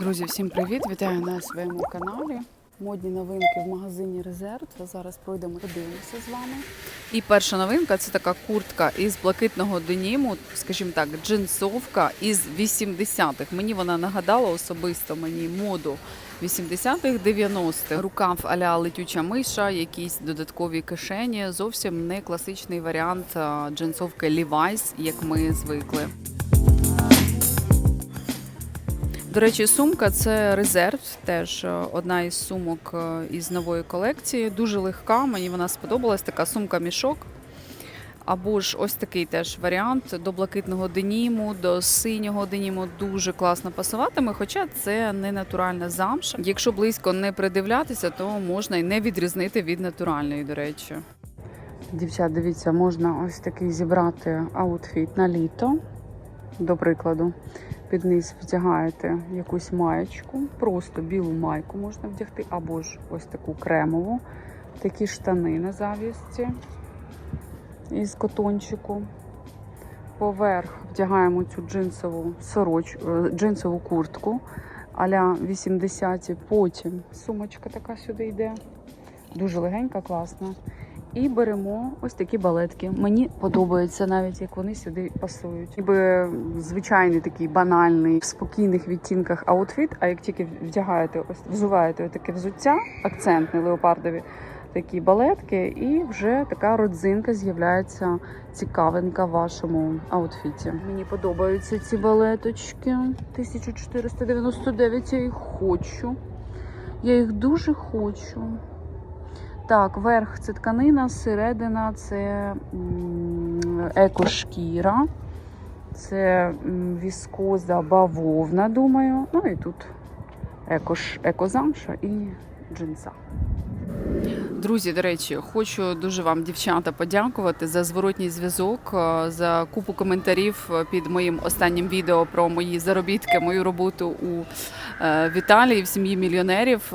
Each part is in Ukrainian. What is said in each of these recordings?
Друзі, всім привіт! Вітаю на своєму каналі. Модні новинки в магазині Резерв. Зараз пройдемо, подивимося з вами. І перша новинка це така куртка із блакитного деніму, скажімо так, джинсовка із 80-х. Мені вона нагадала особисто мені моду 80-х, 90-х. Рукав аля летюча миша, якісь додаткові кишені. Зовсім не класичний варіант джинсовки Levi's, як ми звикли. До речі, сумка це резерв, теж е, одна із сумок е, із нової колекції. Дуже легка, мені вона сподобалась. Така сумка-мішок. Або ж ось такий теж варіант до блакитного деніму, до синього деніму дуже класно пасуватиме, хоча це не натуральна замша. Якщо близько не придивлятися, то можна і не відрізнити від натуральної, до речі. Дівчат, дивіться, можна ось такий зібрати аутфіт на літо, до прикладу. Під низ вдягаєте якусь маєчку, просто білу майку можна вдягти, або ж ось таку кремову, такі штани на завісті із котончику. Поверх вдягаємо цю джинсову сороч, е, джинсову куртку аля 80-ті. Потім сумочка така сюди йде. Дуже легенька, класна. І беремо ось такі балетки. Мені подобається навіть, як вони сюди пасують. Ніби звичайний такий банальний в спокійних відтінках аутфіт. А як тільки вдягаєте, ось взуваєте таке взуття, акцентне леопардові такі балетки, і вже така родзинка з'являється цікавинка в вашому аутфіті. Мені подобаються ці балеточки. 1499 я їх хочу. Я їх дуже хочу. Так, верх це тканина, середина це екошкіра, це віскоза бавовна, думаю. Ну і тут екош, екозамша і джинса. Друзі, до речі, хочу дуже вам, дівчата, подякувати за зворотній зв'язок, е, за купу коментарів е, під моїм останнім відео про мої заробітки, мою роботу у е, в Італії в сім'ї мільйонерів.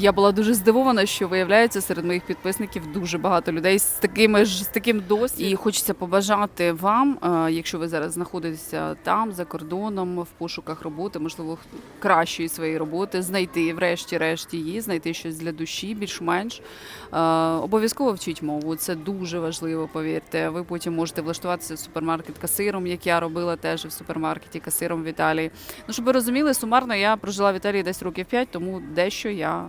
Я була дуже здивована, що виявляється серед моїх підписників дуже багато людей з такими ж з таким досвідом. І хочеться побажати вам, е, якщо ви зараз знаходитеся там за кордоном в пошуках роботи, можливо, кращої своєї роботи, знайти врешті-решт її, знайти щось для душі, більш-менш. Е, Обов'язково вчіть мову. Це дуже важливо. Повірте. Ви потім можете влаштуватися в супермаркет касиром, як я робила теж в супермаркеті касиром в Італії. Ну, щоб ви розуміли, сумарно я прожила в Італії десь років 5, тому дещо я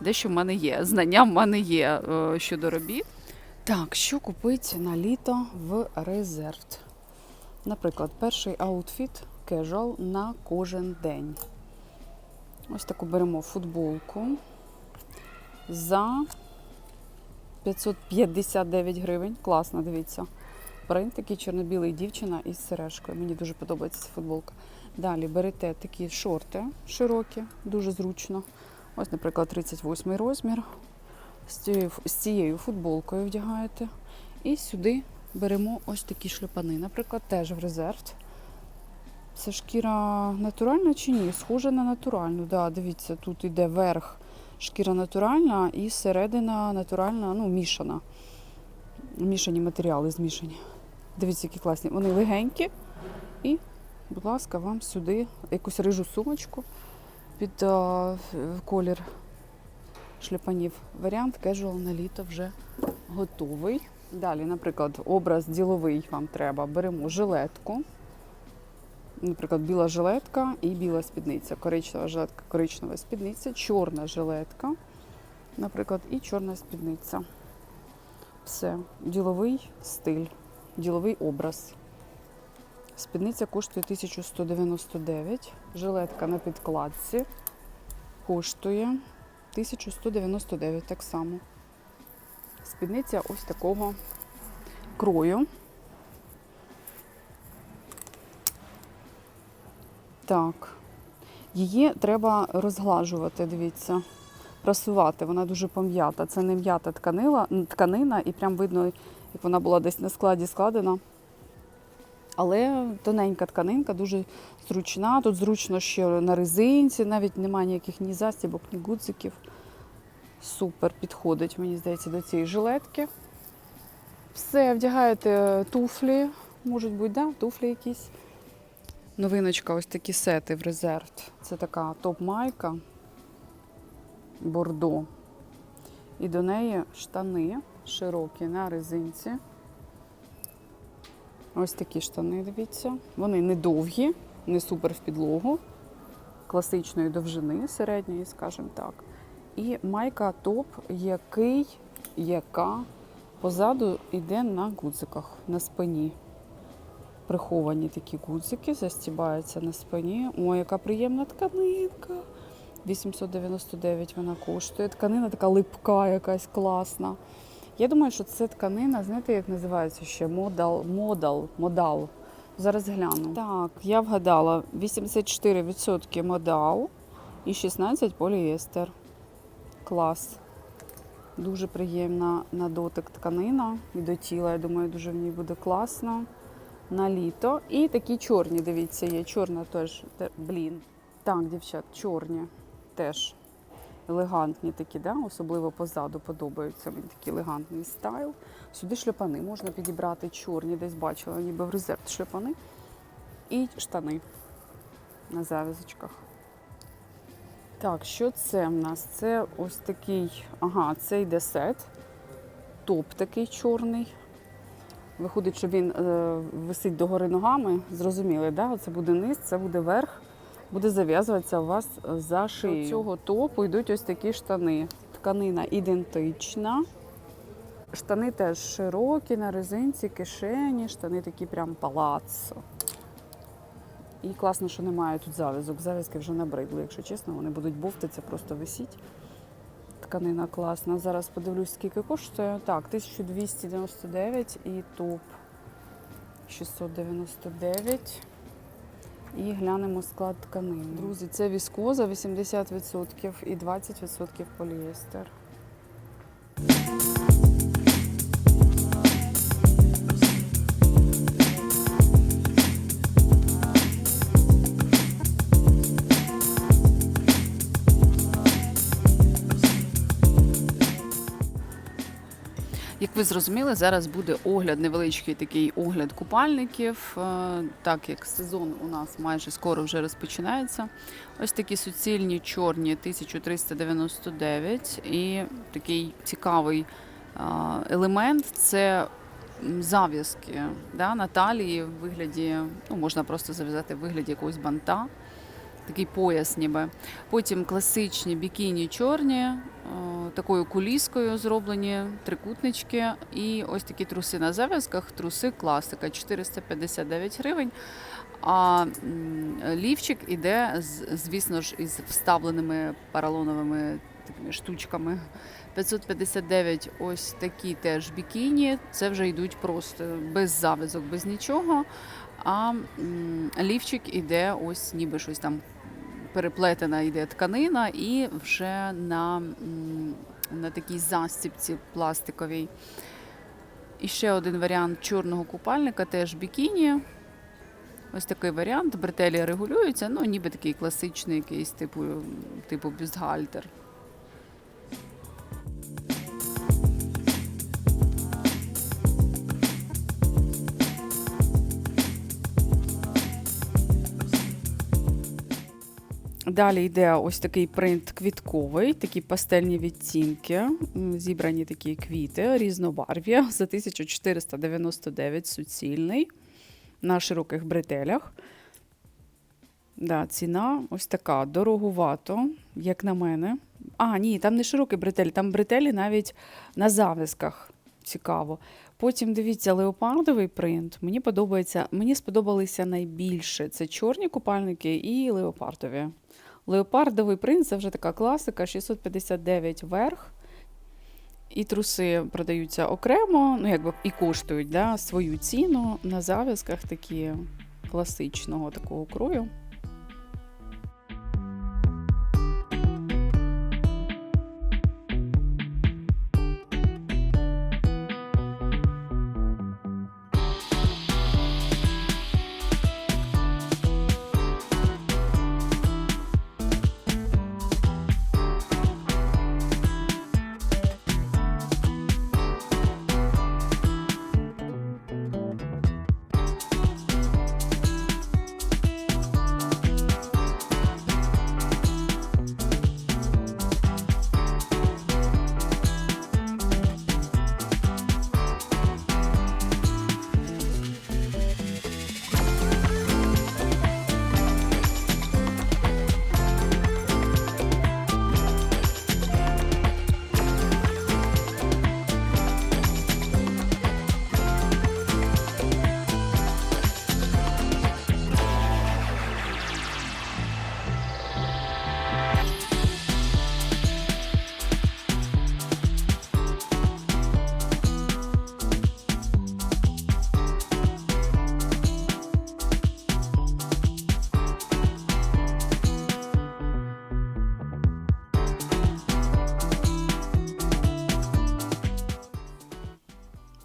дещо в мене є. Знання в мене є е, щодо робіт. Так, що купити на літо в резерв? Наприклад, перший аутфіт casual на кожен день. Ось таку беремо футболку за 559 гривень. Класно, дивіться. Принт такий чорно-білий дівчина із сережкою. Мені дуже подобається ця футболка. Далі берете такі шорти широкі, дуже зручно. Ось, наприклад, 38 розмір. З цією, з цією футболкою вдягаєте. І сюди беремо ось такі шлюпани, наприклад, теж в резерв. Це шкіра натуральна чи ні? Схожа на натуральну. Да, дивіться, тут іде верх шкіра натуральна і середина натуральна, ну, мішана. Мішані матеріали змішані. Дивіться, які класні. Вони легенькі. І, будь ласка, вам сюди якусь рижу сумочку під а, колір шлепанів. Варіант casual на літо вже готовий. Далі, наприклад, образ діловий вам треба. Беремо жилетку. Наприклад, біла жилетка і біла спідниця. Коричнева жилетка, коричнева спідниця, чорна жилетка, наприклад, і чорна спідниця. Все, діловий стиль, діловий образ. Спідниця коштує 1199, жилетка на підкладці коштує 1199 так само. Спідниця ось такого крою. Так. Її треба розглажувати, дивіться, прасувати. Вона дуже пом'ята. Це не м'ята тканина, тканина, і прям видно, як вона була десь на складі складена. Але тоненька тканинка, дуже зручна. Тут зручно ще на резинці, навіть немає ніяких ні застібок, ні гудзиків. Супер підходить, мені здається, до цієї жилетки. Все, вдягаєте туфлі, можуть бути, да, туфлі якісь. Новиночка, ось такі сети в резерв. Це така топ-майка бордо. І до неї штани широкі на резинці. Ось такі штани, дивіться. Вони не довгі, не супер в підлогу, класичної довжини, середньої, скажімо так. І майка топ, який, яка позаду йде на гудзиках, на спині. Приховані такі гудзики, застібаються на спині. Ой, яка приємна тканинка. 899 вона коштує. Тканина така липка, якась класна. Я думаю, що це тканина, знаєте, як називається ще? Модал, модал, модал. Зараз гляну. Так, я вгадала 84% модал і 16 поліестер. Клас. Дуже приємна на дотик тканина і до тіла. Я думаю, дуже в ній буде класно. На літо. І такі чорні, дивіться, є. Чорна теж, блін. Так, дівчат, чорні теж елегантні такі, да? особливо позаду подобаються мені такий елегантний стайл. Сюди шльопани можна підібрати чорні, десь бачила, ніби в резерв шльопани. І штани на завязочках. Так, що це в нас? Це ось такий, ага, це йде сет. Топ такий чорний. Виходить, що він е, висить догори ногами. Зрозуміли, да? Це буде низ, це буде верх. Буде зав'язуватися у вас за шиєю. До цього топу йдуть ось такі штани. Тканина ідентична. Штани теж широкі на резинці, кишені, штани такі прям палаццо. І класно, що немає тут зав'язок. Зав'язки вже набридли, якщо чесно, вони будуть бовтатися, просто висіть. Тканина класна. Зараз подивлюсь, скільки коштує. Так, 1299 і топ 699. І глянемо склад тканини. Друзі, це віскоза 80% і 20% поліестер. Зрозуміли, зараз буде огляд, невеличкий такий огляд купальників, е, так як сезон у нас майже скоро вже розпочинається. Ось такі суцільні чорні 1399 і такий цікавий е, елемент це зав'язки да, на талії в вигляді, ну можна просто зав'язати в вигляді якогось банта. Такий пояс ніби. Потім класичні бікіні чорні, е, такою куліскою зроблені трикутнички. І ось такі труси на зав'язках, труси класика 459 гривень. А лівчик іде, звісно ж, із вставленими поролоновими такими штучками. 559 ось такі теж бікіні. Це вже йдуть просто без зав'язок, без нічого. А лівчик іде ось ніби щось там переплетена йде тканина, і вже на, на такій застіпці пластиковій. І ще один варіант чорного купальника, теж бікіні. Ось такий варіант. Бретелі регулюються, ну ніби такий класичний, якийсь типу, типу бюстгальтер. Далі йде ось такий принт квітковий, такі пастельні відтінки, зібрані такі квіти, різнобарв'я за 1499 суцільний на широких бретелях. Да, ціна ось така дороговато, як на мене. А, ні, там не широкий бретель, там бретелі навіть на завязках. Цікаво. Потім дивіться, леопардовий принт. Мені подобається, мені сподобалися найбільше. Це чорні купальники і леопардові. Леопардовий принт це вже така класика, 659 верх. І труси продаються окремо, ну якби і коштують да, свою ціну на зав'язках такі класичного такого крою.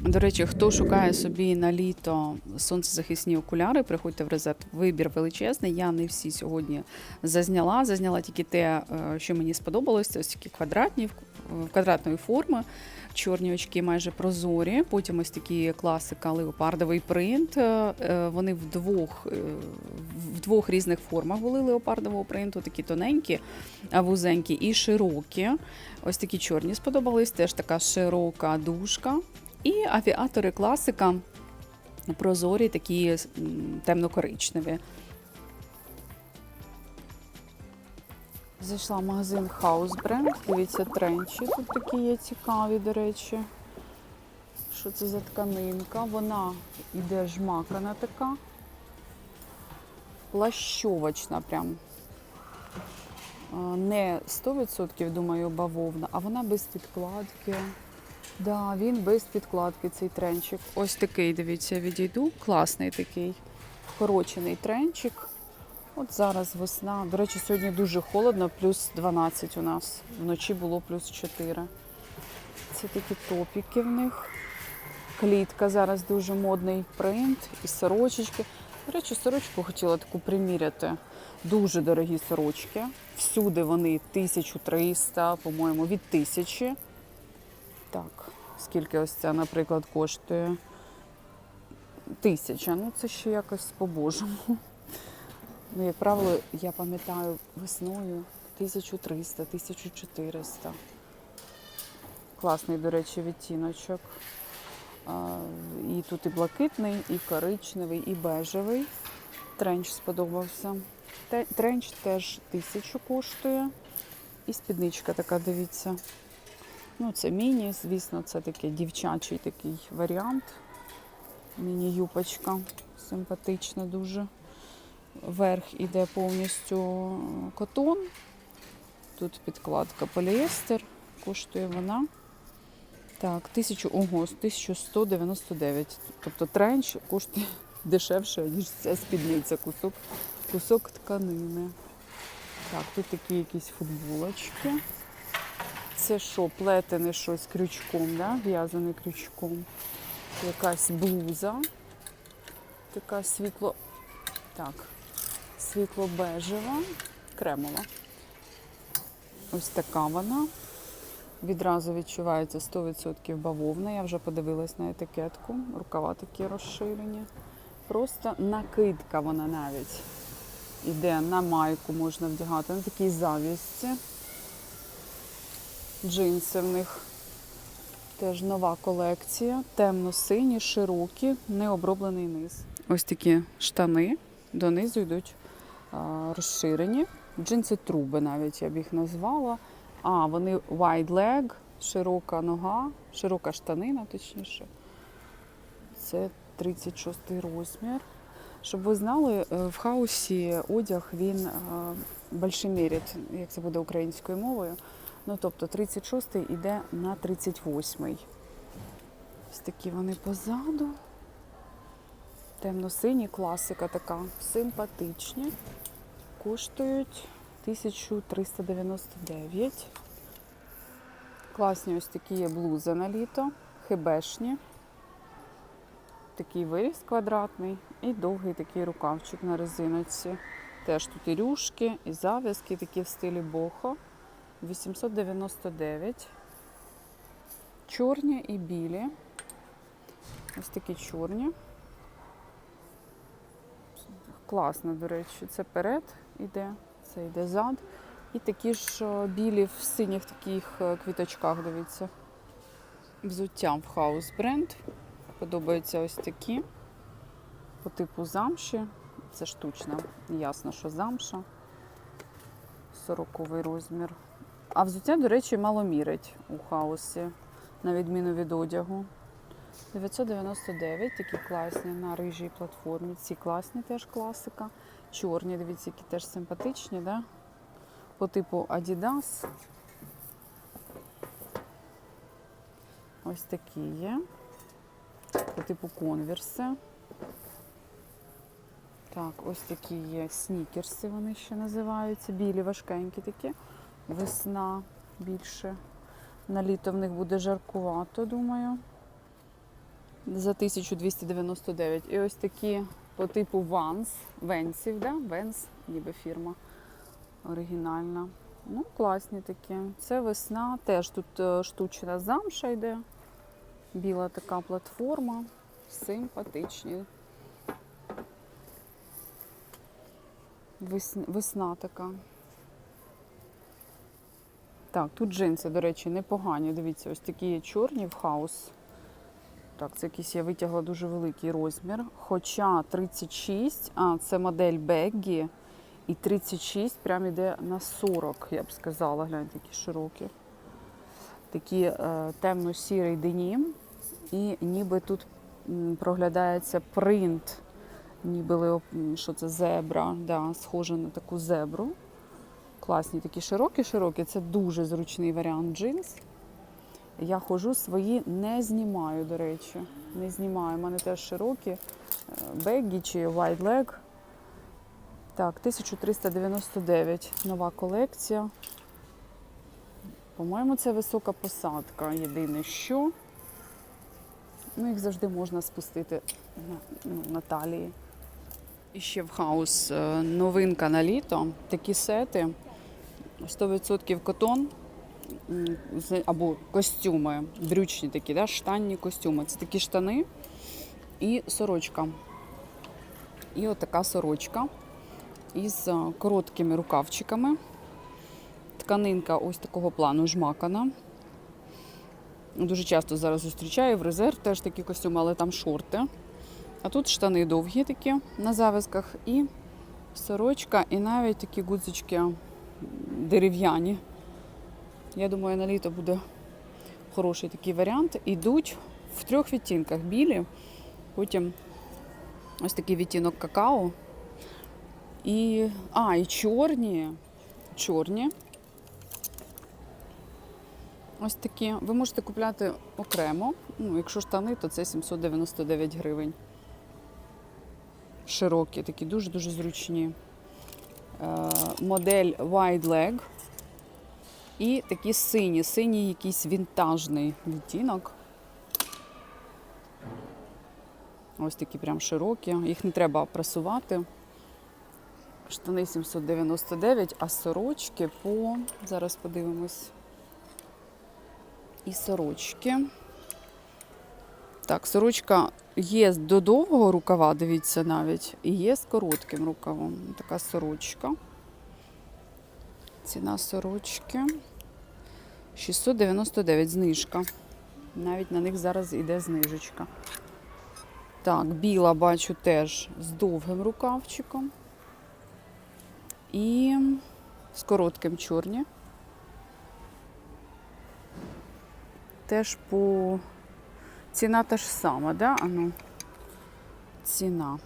До речі, хто шукає собі на літо сонцезахисні окуляри, приходьте в резерв. Вибір величезний. Я не всі сьогодні зазняла. Зазняла тільки те, е, що мені сподобалось. Це ось такі квадратні в- квадратної форми. Чорні очки майже прозорі. Потім ось такі класика леопардовий принт. Е, е, Вони в двох, в двох різних формах були леопардового принту, такі тоненькі, вузенькі і широкі. Ось такі чорні сподобались. Теж така широка дужка. І авіатори класика прозорі, такі темно-коричневі. Зайшла в магазин Brand. Дивіться, тренчі тут такі є цікаві, до речі. Що це за тканинка? Вона іде жмакана така. Плащовочна прям. Не 100% думаю, бавовна, а вона без підкладки. Да, він без підкладки, цей тренчик. Ось такий, дивіться, відійду. Класний такий вкорочений тренчик. От зараз весна. До речі, сьогодні дуже холодно, плюс 12 у нас. Вночі було плюс 4. Це такі топіки в них. Клітка зараз дуже модний принт і сорочечки. До речі, сорочку хотіла таку приміряти. Дуже дорогі сорочки. Всюди вони 1300, по-моєму, від 1000. Так, скільки ось ця, наприклад, коштує? Тисяча. Ну, це ще якось по-божому. Ну, як правило, я пам'ятаю весною 1300, 1400. Класний, до речі, відтіночок. І тут і блакитний, і коричневий, і бежевий. Тренч сподобався. Тренч теж тисячу коштує. І спідничка така, дивіться. Ну, це міні, звісно, це такий дівчачий такий варіант. Міні-юпочка. Симпатична дуже. Верх іде повністю котон. Тут підкладка поліестер. Коштує вона. Так, 1000, ого, 1199. Тобто тренч коштує дешевше, ніж ця спідниця, кусок, кусок тканини. Так, тут такі якісь футболочки. Це що, плетене щось крючком, да? в'язане крючком. Якась блуза. Така світло. Так, світло-бежева, кремова. Ось така вона. Відразу відчувається 100% бавовна. Я вже подивилась на етикетку. Рукава такі розширені. Просто накидка вона навіть. Іде на майку, можна вдягати. На такій завісці. Джинси в них теж нова колекція. Темно-сині, широкі, необроблений низ. Ось такі штани донизу йдуть а, розширені. Джинси труби навіть я б їх назвала. А, вони wide leg, широка нога, широка штанина, точніше. Це 36 розмір. Щоб ви знали, е, в хаусі одяг він е, большемірять, як це буде українською мовою. Ну, тобто 36-й йде на 38-й. Ось такі вони позаду. Темно-сині, класика така, симпатичні. Коштують 1399. Класні ось такі є блузи на літо, хебешні. Такий виріз квадратний і довгий такий рукавчик на резиночці. Теж тут і рюшки, і зав'язки такі в стилі бохо. 899. Чорні і білі. Ось такі чорні. Класно, до речі, це перед іде, це йде зад. І такі ж білі в синіх таких е, квіточках, дивіться. Взуття в хаус бренд. Подобаються ось такі. По типу замші. Це штучна. Ясно, що замша. 40 розмір. А взуття, до речі, мало мірить у хаосі, на відміну від одягу. 999, такі класні на рижій платформі. Ці класні теж класика. Чорні, дивіться, які теж симпатичні, да? по типу Adidas. Ось такі є. По типу конверси. Так, ось такі є снікерси, вони ще називаються. Білі, важкенькі такі. Весна більше. На літо в них буде жаркувато, думаю. за 1299. І ось такі по типу Vans, Венсів, да? Венс, ніби фірма оригінальна. Ну, класні такі. Це весна, теж тут е, штучна замша йде. Біла така платформа. Симпатичні. Весна, весна така. Так, тут джинси, до речі, непогані. Дивіться, ось такі є чорні в хаус. Так, це якийсь я витягла дуже великий розмір. Хоча 36, а це модель Беггі. І 36 прям іде на 40, я б сказала. Гляньте, які широкі. Такі е, темно-сірий денім. І ніби тут проглядається принт, ніби що це зебра, да, схоже на таку зебру. Класні такі широкі-широкі. Це дуже зручний варіант джинс. Я ходжу свої, не знімаю, до речі. Не знімаю. У мене теж широкі. Беггі чи White Leg. Так, 1399. Нова колекція. По-моєму, це висока посадка. Єдине що. Ну, їх завжди можна спустити на, ну, на талії. І ще в хаус е, новинка на літо. Такі сети. 100% котон або костюми, брючні такі, да, штанні костюми. Це такі штани і сорочка. І от така сорочка із е, короткими рукавчиками. Тканинка ось такого плану жмакана. Дуже часто зараз зустрічаю в резерв теж такі костюми, але там шорти. А тут штани довгі такі на завязках, і сорочка, і навіть такі гудзички дерев'яні. Я думаю, на літо буде хороший такий варіант. Ідуть в трьох відтінках білі, потім ось такий відтінок какао. І. А, і чорні. Чорні. Ось такі. Ви можете купляти окремо. Ну, якщо штани, то це 799 гривень. Широкі, такі дуже-дуже зручні. Е, модель Wide Leg. І такі сині, синій якийсь вінтажний відтінок. Ось такі прям широкі. Їх не треба пресувати. Штани 799, а сорочки по. Зараз подивимось. І сорочки. Так, сорочка є до довгого рукава, дивіться навіть, і є з коротким рукавом. Така сорочка. Ціна сорочки 699 знижка. Навіть на них зараз іде знижечка. Так, біла бачу теж з довгим рукавчиком. І з коротким чорні. Теж по ціна та ж сама, да? Ану. Ціна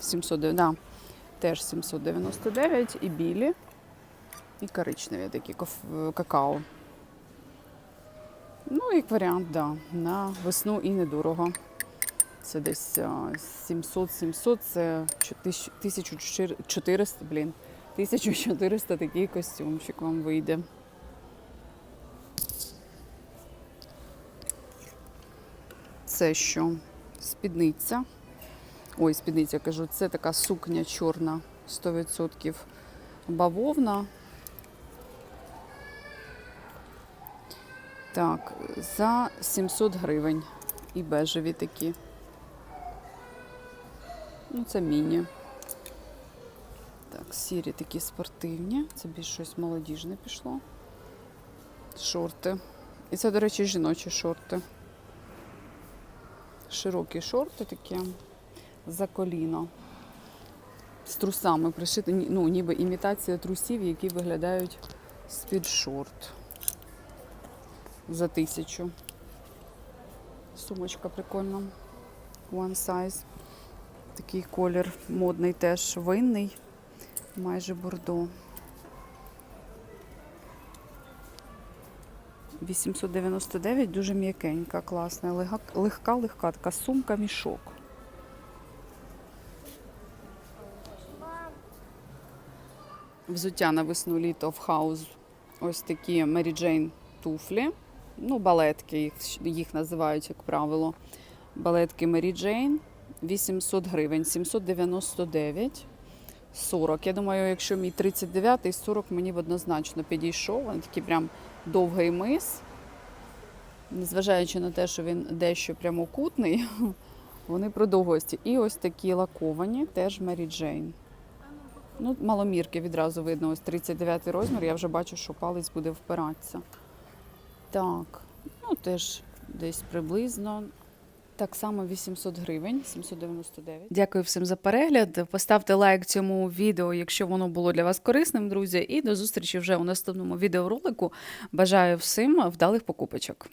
709, да. теж 799 і білі, і коричневі такі какао. Ну, як варіант, да. На весну і недорого. Це десь 700-700, це 1400, блін, 1400 такий костюмчик вам вийде. Це що? Спідниця. Ой, спідниця кажу, це така сукня чорна, 100% бавовна. Так, за 700 гривень. І бежеві такі. Ну, це міні. Так, сірі такі спортивні. Це більш щось молодіжне пішло. Шорти. І це, до речі, жіночі шорти. Широкі шорти такі за коліно. З трусами пришити, ну, ніби імітація трусів, які виглядають з-під шорт. За тисячу. Сумочка прикольна. One size. Такий колір модний теж винний, майже бордо. 899, дуже м'якенька, класна, легка, легка, така сумка, мішок. Взуття на весну літо в хаус. Ось такі Mary Jane туфлі. Ну, балетки їх, їх називають, як правило. Балетки Mary Jane 800 гривень, 799. 40. Я думаю, якщо мій 39-й, 40 мені б однозначно підійшов. Він такий прям довгий мис. Незважаючи на те, що він дещо прямокутний, вони продовгості. І ось такі лаковані, теж Mary Jane. Ну, маломірки відразу видно, ось 39 розмір, я вже бачу, що палець буде впиратися. Так, ну теж десь приблизно. Так само 800 гривень, 799. Дякую всім за перегляд. Поставте лайк цьому відео, якщо воно було для вас корисним, друзі. І до зустрічі вже у наступному відеоролику. Бажаю всім вдалих покупочок.